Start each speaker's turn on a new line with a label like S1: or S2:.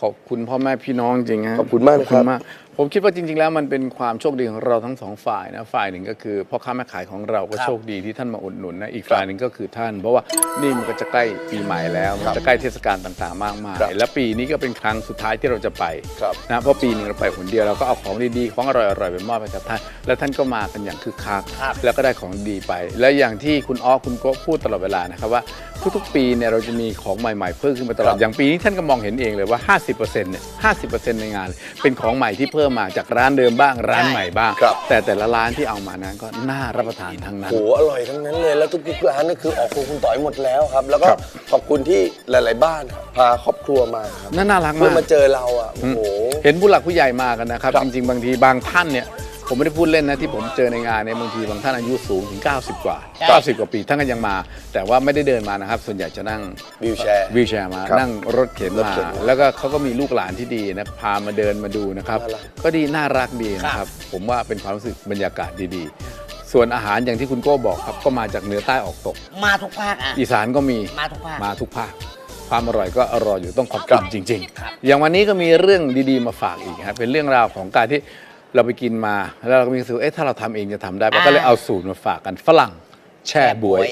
S1: ขอบคุณพ่อแม่พี่น้องจริงฮะ
S2: ขอบคุณมากนะครับ
S1: ขอบ ผมคิดว่าจริง ๆ แล้วมันเป็นความโชคดีของเราทั้งสองฝ่ายนะฝ่ายหนึ่งก็คือพ่อค้าแม่ขายของเราก็โชคดีที่ท่านมาอุดหนุนนะอีกฝ่ายหนึ่งก็คือท่าน เพราะว่านี่มันก็จะใกล้ปีใหม่แล้วมันจะใกล้เทศกาลต่างๆ มากมาย
S2: ครับ
S1: และปีนี้ก็เป็นครั้งสุดท้ายที่เราจะไป
S2: ครับ
S1: นะเพราะปีหนึงเราไปคนเดียวเราก็เอาของดีๆของอร่อยๆไปมอบให้กับท่าน แล้วท่านก็มากันอย่างคึกคัก
S3: ครับ
S1: แล้วก็ได้ของดีไป และอย่างที่คุณอ้อคุณโก้พูดตลอดเวลานะครับว่าทุกๆ ปีเนี่ยเราจะมีของใหม่ๆเพิ่มขึ้นมาตลอ
S2: ค
S1: ด
S2: รับ
S1: อย่างปีนี้ท่านก็มองเห็นเองเลยว่า 50%เนี่ย50%ในงานเป็นของใหม่ที่เพิ่มมาจากร้านเดิมบ้างร้านใหม่บ้าง
S2: ครับ
S1: แต่แต่ละร้านที่เอามานั้นก็น่ารับประทานทั้งนั้น
S2: โหอร่อยทั้งนั้นเลย แล้วทุกๆร้านก็คือออกครัวคุณต่อยหมดแล้วครับ แล้วก็
S1: ครับ
S2: ขอบคุณที่หลาย ๆ บ้านครับพาครอบครัวมาครับ
S1: น่าน่ารัก
S2: เพื่อ
S1: มาก
S2: มาเจอเราอะโอ้โห
S1: เห็นผู้หลักผู้ใหญ่มากันนะครับ
S2: ครับ
S1: จริง ๆ บางทีบางท่านเนี่ย ผมไม่ได้พูดเล่นนะที่ผมเจอในงานเนี่ยบางทีบางท่านอายุสูงถึง 90 กว่า
S3: ใช่
S1: 90 กว่าปีท่านก็ยังมา แต่ว่าไม่ได้เดินมานะครับ ส่วนใหญ่จะนั่ง
S2: วิวแชร์
S1: วีลแชร์มา
S2: ครับ
S1: นั่งรถเข็น
S2: รถ
S1: มา
S2: เข็น
S1: แล้วก็เขาก็มีลูกหลานที่ดีนะพามาเดินมาดูนะครับ
S2: น่ารัก
S1: ก็ดีน่ารักดีนะครับผมว่าเป็นความรู้สึกบรรยากาศดีๆ ส่วนอาหารอย่างที่คุณโก้บอกครับก็มาจากเหนือใต้ออกตก
S3: มาทุกภาคอะ
S1: อีสานก็มี
S3: มาทุกภาค
S1: มาทุกภาคความอร่อยก็อร่อยอยู่ต้องขอบ
S2: ครั
S1: คุณ
S2: บ
S1: จริง
S3: ครับ
S1: ๆอย่างวันนี้ก็มีเรื่องดีๆมาฝากอีกครับเป็นเรื่องราวของการที่ เราไปกินมา แล้วเราก็มีความรู้สึกว่าเอ๊ะถ้าเราทำเองจะทำได้ปะ
S3: อ่า
S1: ก็เลยเอาสูตรมาฝากกันฝรั่งแช่บวย